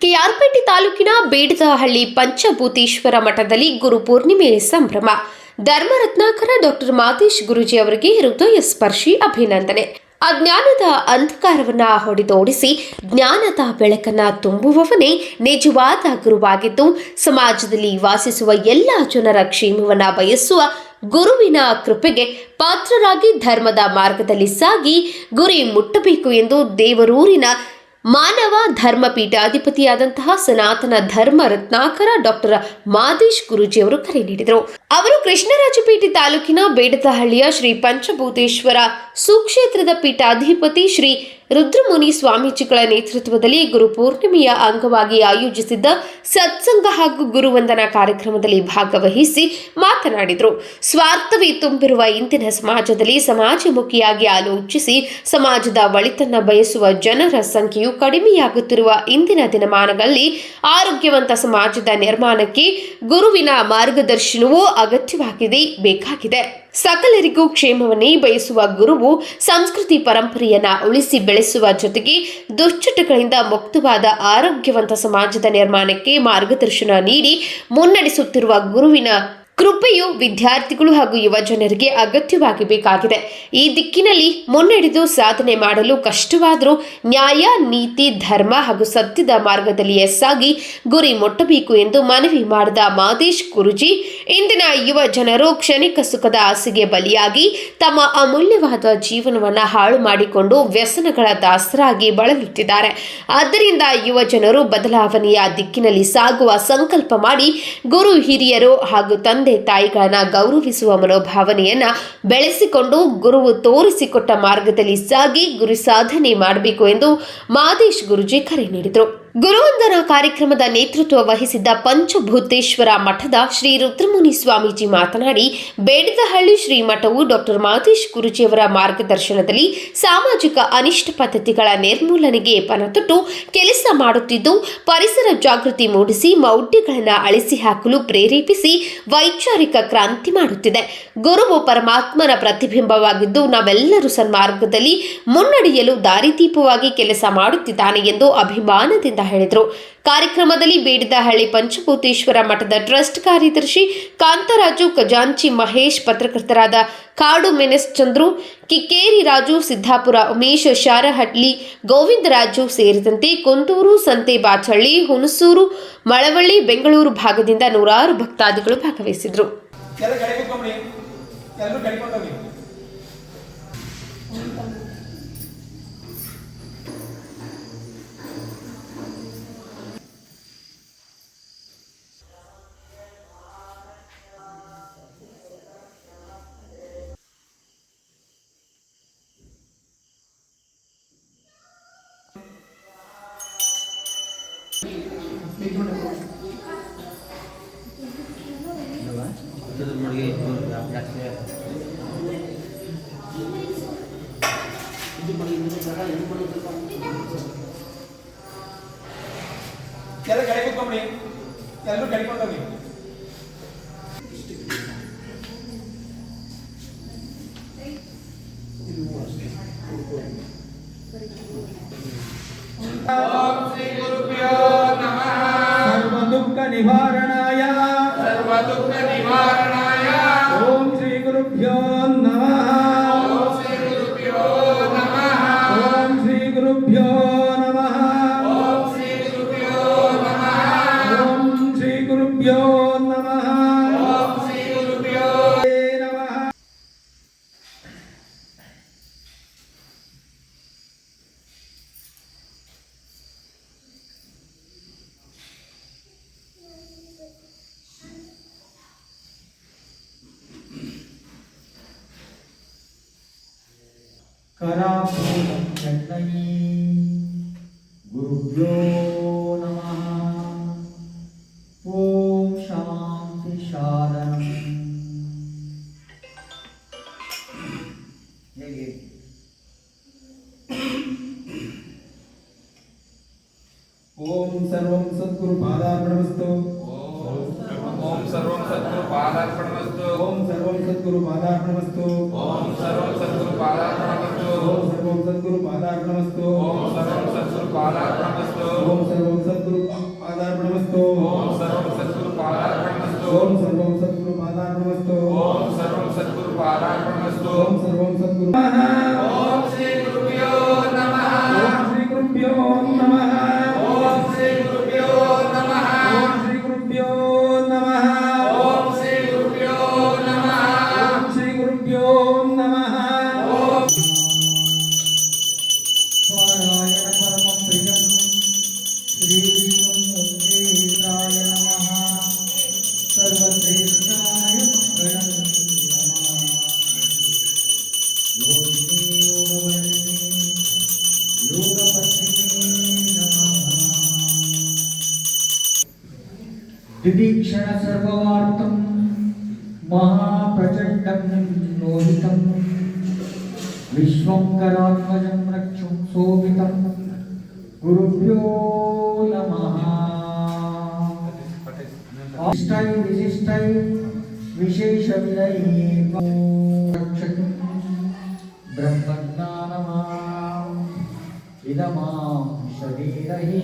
ಕೆಆರ್ಪೇಟೆ ತಾಲೂಕಿನ ಬೇಡದಹಳ್ಳಿ ಪಂಚಭೂತೇಶ್ವರ ಮಠದಲ್ಲಿ ಗುರು ಪೂರ್ಣಿಮೆ ಸಂಭ್ರಮ. ಧರ್ಮರತ್ನಾಕರ ಡಾಕ್ಟರ್ ಮಾತೇಶ್ ಗುರುಜಿ ಅವರಿಗೆ ಹೃದಯ ಸ್ಪರ್ಶಿ ಅಭಿನಂದನೆ. ಅಜ್ಞಾನದ ಅಂಧಕಾರವನ್ನ ಹೊಡೆದೋಡಿಸಿ ಜ್ಞಾನದ ಬೆಳಕನ್ನ ತುಂಬುವವನೇ ನಿಜವಾದ ಗುರುವಾಗಿದ್ದು, ಸಮಾಜದಲ್ಲಿ ವಾಸಿಸುವ ಎಲ್ಲ ಜನರ ಕ್ಷೇಮವನ್ನ ಬಯಸುವ ಗುರುವಿನ ಕೃಪೆಗೆ ಪಾತ್ರರಾಗಿ ಧರ್ಮದ ಮಾರ್ಗದಲ್ಲಿ ಸಾಗಿ ಗುರಿ ಮುಟ್ಟಬೇಕು ಎಂದು ದೇವರೂರಿನ ಮಾನವ ಧರ್ಮ ಪೀಠಾಧಿಪತಿಯಾದಂತಹ ಸನಾತನ ಧರ್ಮ ರತ್ನಾಕರ ಡಾಕ್ಟರ್ ಮಾದೇಶ್ ಗುರುಜಿ ಅವರು ಕರೆ ನೀಡಿದರು. ಅವರು ಕೃಷ್ಣರಾಜಪೇಟೆ ತಾಲೂಕಿನ ಬೇಡದಹಳ್ಳಿಯ ಶ್ರೀ ಪಂಚಭೂತೇಶ್ವರ ಸುಕ್ಷೇತ್ರದ ಪೀಠಾಧಿಪತಿ ಶ್ರೀ ರುದ್ರಮುನಿ ಸ್ವಾಮೀಜಿಗಳ ನೇತೃತ್ವದಲ್ಲಿ ಗುರು ಪೂರ್ಣಿಮೆಯ ಅಂಗವಾಗಿ ಆಯೋಜಿಸಿದ್ದ ಸತ್ಸಂಗ ಹಾಗೂ ಗುರುವಂದನಾ ಕಾರ್ಯಕ್ರಮದಲ್ಲಿ ಭಾಗವಹಿಸಿ ಮಾತನಾಡಿದರು. ಸ್ವಾರ್ಥವೇ ತುಂಬಿರುವ ಇಂದಿನ ಸಮಾಜದಲ್ಲಿ ಸಮಾಜಮುಖಿಯಾಗಿ ಆಲೋಚಿಸಿ ಸಮಾಜದ ಒಳಿತನ್ನ ಬಯಸುವ ಜನರ ಸಂಖ್ಯೆಯು ಕಡಿಮೆಯಾಗುತ್ತಿರುವ ಇಂದಿನ ದಿನಮಾನಗಳಲ್ಲಿ ಆರೋಗ್ಯವಂತ ಸಮಾಜದ ನಿರ್ಮಾಣಕ್ಕೆ ಗುರುವಿನ ಮಾರ್ಗದರ್ಶನವೂ ಅಗತ್ಯವಾಗಿದೆ, ಬೇಕಾಗಿದೆ. ಸಕಲರಿಗೂ ಕ್ಷೇಮವನ್ನೇ ಬಯಸುವ ಗುರುವು ಸಂಸ್ಕೃತಿ ಪರಂಪರೆಯನ್ನ ಉಳಿಸಿ ಬೆಳೆಸುವ ಜೊತೆಗೆ ದುಶ್ಚಟಗಳಿಂದ ಮುಕ್ತವಾದ ಆರೋಗ್ಯವಂತ ಸಮಾಜದ ನಿರ್ಮಾಣಕ್ಕೆ ಮಾರ್ಗದರ್ಶನ ನೀಡಿ ಮುನ್ನಡೆಸುತ್ತಿರುವ ಗುರುವಿನ ಕೃಪೆಯು ವಿದ್ಯಾರ್ಥಿಗಳು ಹಾಗೂ ಯುವ ಜನರಿಗೆ ಅಗತ್ಯವಾಗಿ ಬೇಕಾಗಿದೆ ಈ ದಿಕ್ಕಿನಲ್ಲಿ ಮುನ್ನಡೆದು ಸಾಧನೆ ಮಾಡಲು ಕಷ್ಟವಾದರೂ ನ್ಯಾಯ, ನೀತಿ, ಧರ್ಮ ಹಾಗೂ ಸತ್ಯದ ಮಾರ್ಗದಲ್ಲಿ ಸಾಗಿ ಗುರಿ ಮುಟ್ಟಬೇಕು ಎಂದು ಮನವಿ ಮಾಡಿದ ಮಾದೇಶ್ ಗುರುಜಿ, ಇಂದಿನ ಯುವ ಜನರು ಕ್ಷಣಿಕ ಸುಖದ ಆಸೆಗೆ ಬಲಿಯಾಗಿ ತಮ್ಮ ಅಮೂಲ್ಯವಾದ ಜೀವನವನ್ನು ಹಾಳು ಮಾಡಿಕೊಂಡು ವ್ಯಸನಗಳ ದಾಸರಾಗಿ ಬಳಲುತ್ತಿದ್ದಾರೆ. ಆದ್ದರಿಂದ ಯುವ ಜನರು ಬದಲಾವಣೆಯ ದಿಕ್ಕಿನಲ್ಲಿ ಸಾಗುವ ಸಂಕಲ್ಪ ಮಾಡಿ ಗುರು ಹಿರಿಯರು ಹಾಗೂ ತಂದೆ ತಾಯಿಗಳನ್ನ ಗೌರವಿಸುವ ಮನೋಭಾವನೆಯನ್ನ ಬೆಳೆಸಿಕೊಂಡು ಗುರುವು ತೋರಿಸಿಕೊಟ್ಟ ಮಾರ್ಗದಲ್ಲಿ ಸಾಗಿ ಗುರಿ ಸಾಧನೆ ಮಾಡಬೇಕು ಎಂದು ಮಾದೇಶ್ ಗುರುಜಿ ಕರೆ ನೀಡಿದರು. ಗುರುವಂದನಾ ಕಾರ್ಯಕ್ರಮದ ನೇತೃತ್ವ ವಹಿಸಿದ್ದ ಪಂಚಭೂತೇಶ್ವರ ಮಠದ ಶ್ರೀ ರುದ್ರಮುನಿ ಸ್ವಾಮೀಜಿ ಮಾತನಾಡಿ, ಬೇಡದಹಳ್ಳಿ ಶ್ರೀ ಮಠವು ಡಾಕ್ಟರ್ ಮಾದೇಶ್ ಗುರುಜಿಯವರ ಮಾರ್ಗದರ್ಶನದಲ್ಲಿ ಸಾಮಾಜಿಕ ಅನಿಷ್ಟ ಪದ್ಧತಿಗಳ ನಿರ್ಮೂಲನೆಗೆ ಪಣತೊಟ್ಟು ಕೆಲಸ ಮಾಡುತ್ತಿದ್ದು, ಪರಿಸರ ಜಾಗೃತಿ ಮೂಡಿಸಿ ಮೌಢ್ಯಗಳನ್ನು ಅಳಿಸಿ ಹಾಕಲು ಪ್ರೇರೇಪಿಸಿ ವೈಚಾರಿಕ ಕ್ರಾಂತಿ ಮಾಡುತ್ತಿದೆ. ಗುರುವು ಪರಮಾತ್ಮನ ಪ್ರತಿಬಿಂಬವಾಗಿದ್ದು, ನಾವೆಲ್ಲರೂ ಸನ್ಮಾರ್ಗದಲ್ಲಿ ಮುನ್ನಡೆಯಲು ದಾರಿದೀಪವಾಗಿ ಕೆಲಸ ಮಾಡುತ್ತಿದ್ದಾನೆ ಎಂದು ಅಭಿಮಾನದಿಂದ ಹೇಳಿದರು. ಕಾರ್ಯಕ್ರಮದಲ್ಲಿ ಬೀಡದಹಳ್ಳಿ ಪಂಚಭೂತೇಶ್ವರ ಮಠದ ಟ್ರಸ್ಟ್ ಕಾರ್ಯದರ್ಶಿ ಕಾಂತರಾಜು, ಖಜಾಂಚಿ ಮಹೇಶ್ ಪತ್ರಕರ್ತರಾದ ಕಾಡು ಮೆನೆಸ್ ಚಂದ್ರು, ಕಿಕ್ಕೇರಿ ರಾಜು, ಸಿದ್ದಾಪುರ ಉಮೇಶ್ ಶಾರಹಟ್ಲಿ, ಗೋವಿಂದರಾಜು ಸೇರಿದಂತೆ ಕುಂದೂರು, ಸಂತೆ ಬಾಚಳ್ಳಿ, ಹುಣಸೂರು, ಮಳವಳ್ಳಿ, ಬೆಂಗಳೂರು ಭಾಗದಿಂದ ನೂರಾರು ಭಕ್ತಾದಿಗಳು ಭಾಗವಹಿಸಿದರು. ಎಲ್ಲರೂ ಎಲ್ಲ ಕಡೆ ಕುತ್ಕೊಂಬಿಡಿ ಎಲ್ಲರೂ ಕಡಿಕೊಂಡೋಗಿ ಸರ್ವದುಃಖ ನಿವಾರಣಾಯ ಸರ್ವದುಃಖ ನಿವಾರಣಾಯ ಓಂ करापूलकटनी गुरुभ्यो ఓం సర్వం సద్గురు పాదార్పణమస్తు ఓం సర్వం సద్గురు పాదార్పణమస్తు ఓం సర్వం సద్గురు పాదార్పణమస్తు ఓం సర్వం సద్గురు పాదార్పణమస్తు ఓం సర్వం సద్గురు పాదార్పణమస్తు ఓం సర్వం సద్గురు పాదార్పణమస్తు ఓం సర్వం సద్గురు పాదార్పణమస్తు ఓం సర్వం సద్గురు పాదార్పణమస్తు ఓం సర్వం సద్గురు పాదార్పణమస్తు ఓం సర్వం సద్గురు పాదార్పణమస్తు ఓం సర్వం సద్గురు திதீக்ஷண சர்வவார்த்தம் மகாபிரச்சண்டம் நோதிதம் விஸ்வங்கராத்மஜம் ரக்ஷும் சோபிதம் குருபியோ நமः விசிஷ்டை விசிஷ்டை விசேஷவிரையேவ ரக்ஷது பிரம்மஞானமாம் இதமாம் சரீரஹி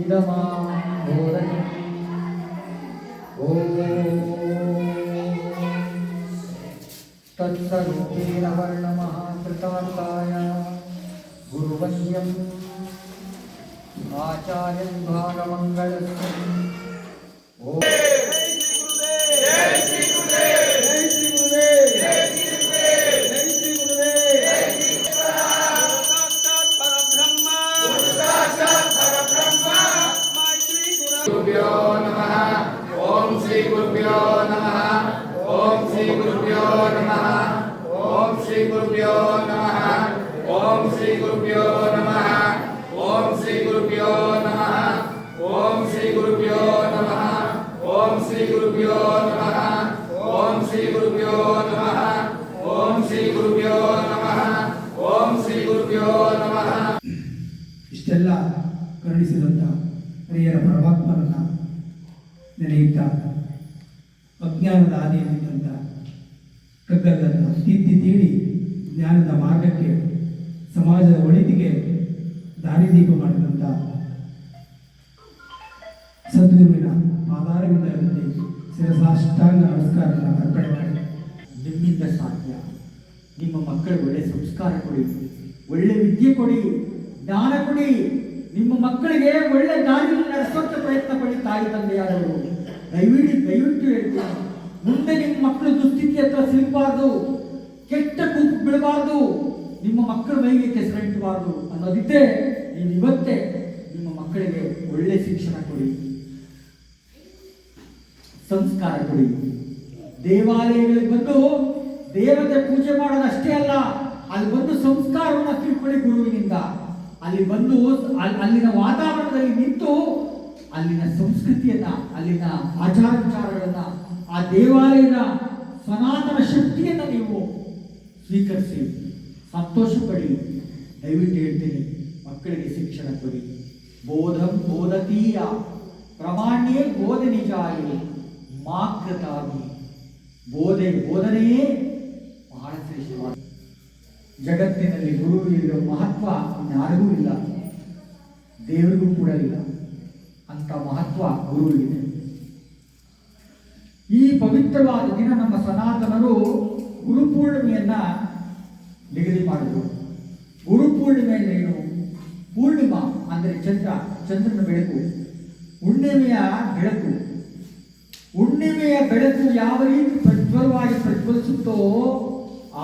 இதமாம் போதனம் तत्सुद्धिरवर्णमहाकृतायां गुरुवर्यम् आचार्यभागमङ्गलस्य శ్రీ గురుభ్యో నమ. ఓం శ్రీ గురుభ్యో నమ. ఓం శ్రీ గురుభ్యో నమ. ఓం శ్రీ గురుభ్యో నమ. ఓం శ్రీ గురుభ్యో నమ. ఓం శ్రీ గురుభ్యో నమ. ఓం శ్రీ గురుభ్యో నమ. ಇಷ್ಟೆಲ್ಲ ಕರುಣಿಸಿದಂಥ ಪ್ರಿಯರ ಪರಮಾತ್ಮನನ್ನ ನೆನೆಯುತ್ತಾ ಅಜ್ಞಾನದ ಆದಿಯಲ್ಲಿದ್ದಂಥ ಕಗ್ಗಲ್ಲನ್ನು ತಿದ್ದಿ ತೀಡಿ ಜ್ಞಾನದ ಮಾರ್ಗಕ್ಕೆ ಸಮಾಜದ ಒಳಿತಿಗೆ ದಾರಿದೀಪ ಮಾಡಿದಂಥ ಸದ್ಗುರುವಿನ ಪಾದಾರವಿಂದರಲ್ಲಿ ಶಿರಸಾಷ್ಟಾಂಗ ನಮಸ್ಕಾರ ಅರ್ಪಣೆ ಮಾಡಿ. ನಿಮ್ಮಿಂದ ಸಾಧ್ಯ. ನಿಮ್ಮ ಮಕ್ಕಳಿಗೆ ಒಳ್ಳೆ ಸಂಸ್ಕಾರ ಕೊಡಿ. ಒಳ್ಳೆ ವಿದ್ಯೆ ಕೊಡಿ. ಜ್ಞಾನ ಕೊಡಿ. ನಿಮ್ಮ ಮಕ್ಕಳಿಗೆ ಒಳ್ಳೆ ದಾರಿಯಲ್ಲಿ ನಡೆಸುವಂತ ಪ್ರಯತ್ನ ಪಡಿ ತಾಯಿ, ತಂದೆಯಾದವರು. ದಯವಿಡಿ, ದಯವಿಟ್ಟು ಹೇಳ್ತೀನಿ. ಮುಂದೆ ನಿಮ್ಮ ಮಕ್ಕಳು ದುಸ್ಥಿತಿ ಹತ್ರ ಸಿಗಬಾರ್ದು. ಕೆಟ್ಟ ಕೂಗು ಬೀಳಬಾರ್ದು. ನಿಮ್ಮ ಮಕ್ಕಳ ಮೈಗೆ ಕೆಸರಂಟಬಾರ್ದು ಅನ್ನೋದಿದ್ದೇ ನೀವು ಇವತ್ತೇ ನಿಮ್ಮ ಮಕ್ಕಳಿಗೆ ಒಳ್ಳೆ ಶಿಕ್ಷಣ ಕೊಡಿ. ಸಂಸ್ಕಾರ ಕೊಡಿ. ದೇವಾಲಯಗಳಿಗೆ ಬಂದು ದೇವತೆ ಪೂಜೆ ಮಾಡೋದು ಅಷ್ಟೇ ಅಲ್ಲ, ಅಲ್ಲಿ ಬಂದು ಸಂಸ್ಕಾರವನ್ನು ತಿಳ್ಕೊಳ್ಳಿ ಗುರುವಿನಿಂದ. ಅಲ್ಲಿ ಬಂದು ಅಲ್- ಅಲ್ಲಿನ ವಾತಾವರಣದಲ್ಲಿ ನಿಂತು ಅಲ್ಲಿನ ಸಂಸ್ಕೃತಿಯನ್ನ, ಅಲ್ಲಿನ ಆಚಾರ ವಿಚಾರಗಳನ್ನ ಆ ದೇವಾಲಯದ ಸನಾತನ ಶಕ್ತಿಯನ್ನ ನೀವು ಸ್ವೀಕರಿಸಿ. ಸಂತೋಷ ಪಡಿ ದಯವಿಟ್ಟು ಹೇಳ್ತೇನೆ, ಮಕ್ಕಳಿಗೆ ಶಿಕ್ಷಣ ಕೊಡಿ. ಬೋಧಂ ಬೋಧತೀಯ. ಪ್ರಮಾಣ್ಯ ಬೋಧ ನಿಜಾಯಿ. ಮಾಕೃತಾಗಿ. ಬೋಧೆ ಬೋಧನೆಯೇ ಬಹಳ ಶ್ರೇಷ್ಠವಾದ. ಜಗತ್ತಿನಲ್ಲಿ ಗುರು ಮಹತ್ವ ಯಾರಿಗೂ ಇಲ್ಲ. ದೇವರಿಗೂ ಕೂಡ ಇಲ್ಲ. ಅಂತ ಮಹತ್ವ ಗುರುವಿಗಿದೆ ಈ ಪವಿತ್ರವಾದ ದಿನ ನಮ್ಮ ಸನಾತನರು ಗುರುಪೂರ್ಣಿಮೆಯನ್ನ ನಿಗದಿ ಮಾಡಿದರು. ಗುರುಪೂರ್ಣಿಮೆ ಪೂರ್ಣಿಮೆ ಏನು? ಪೂರ್ಣಿಮಾ ಅಂದರೆ ಚಂದ್ರ, ಚಂದ್ರನ ಬೆಳಕು. ಹುಣ್ಣಿಮೆಯ ಬೆಳಕು. ಹುಣ್ಣಿಮೆಯ ಬೆಳಕು ಯಾವ ರೀತಿ ಪ್ರಜ್ವಲವಾಗಿ ಪ್ರಜ್ವಲಿಸುತ್ತೋ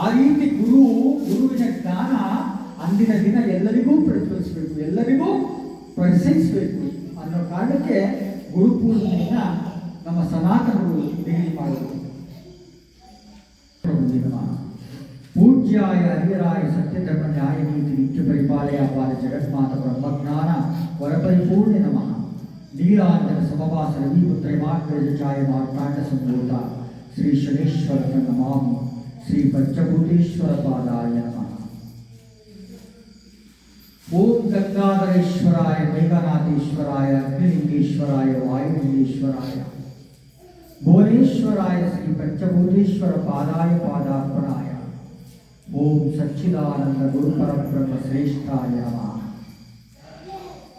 ಆ ರೀತಿ ಗುರು, ಗುರುವಿನ ಜ್ಞಾನ ಅಂದಿನ ದಿನ ಎಲ್ಲರಿಗೂ ಪ್ರಜ್ವಲಿಸಬೇಕು, ಎಲ್ಲರಿಗೂ ಪರಿಚಯಿಸಬೇಕು ಅನ್ನೋ ಕಾರಣಕ್ಕೆ ಗುರುಪೂರ್ಣಿಮೆಯನ್ನ ನಮ್ಮ ಸನಾತನಗಳು ನಿಗದಿ ಮಾಡಿದರು. ಪೂಜ್ಯಾಯ ಹರಿಯರಾಯ ಸತ್ಯಧರ್ಮ ನ್ಯಾಯ ನೀತಿ ನಿತ್ಯ ಪರಿಪಾಲಯ ಪಾಲ ಜಗನ್ಮಾತ ಬ್ರಹ್ಮಜ್ಞಾನ ವರಪರಿಪೂರ್ಣೆ ನಮಃ ನೀಲಾಂಜನ ಸಮವಾಸ ರವಿಪುತ್ರ ಮಾರ್ಗಜ ಛಾಯ ಮಾರ್ತಾಂಡ ಸಂಭೂತ ಶ್ರೀ ಶನೇಶ್ವರ ನಮಾಮಿ ಶ್ರೀ ಪಂಚಭೂತೇಶ್ವರ ಪಾದಾಯ ನಮಃ ಓಂ ಗಂಗಾಧರೇಶ್ವರಾಯ ಮೇಘನಾಥೇಶ್ವರಾಯ ಅಗ್ನಿಲಿಂಗೇಶ್ವರಾಯ ವಾಯುಲಿಂಗೇಶ್ವರಾಯ ಭುವನೇಶ್ವರಾಯ ಶ್ರೀ ಪಂಚಭೂತೇಶ್ವರ ಪಾದಾಯ ಪಾದಾರ್ಪಣಾಯ ओम सच्चिदानंद गुरु परम ब्रह्म श्रेष्ठाया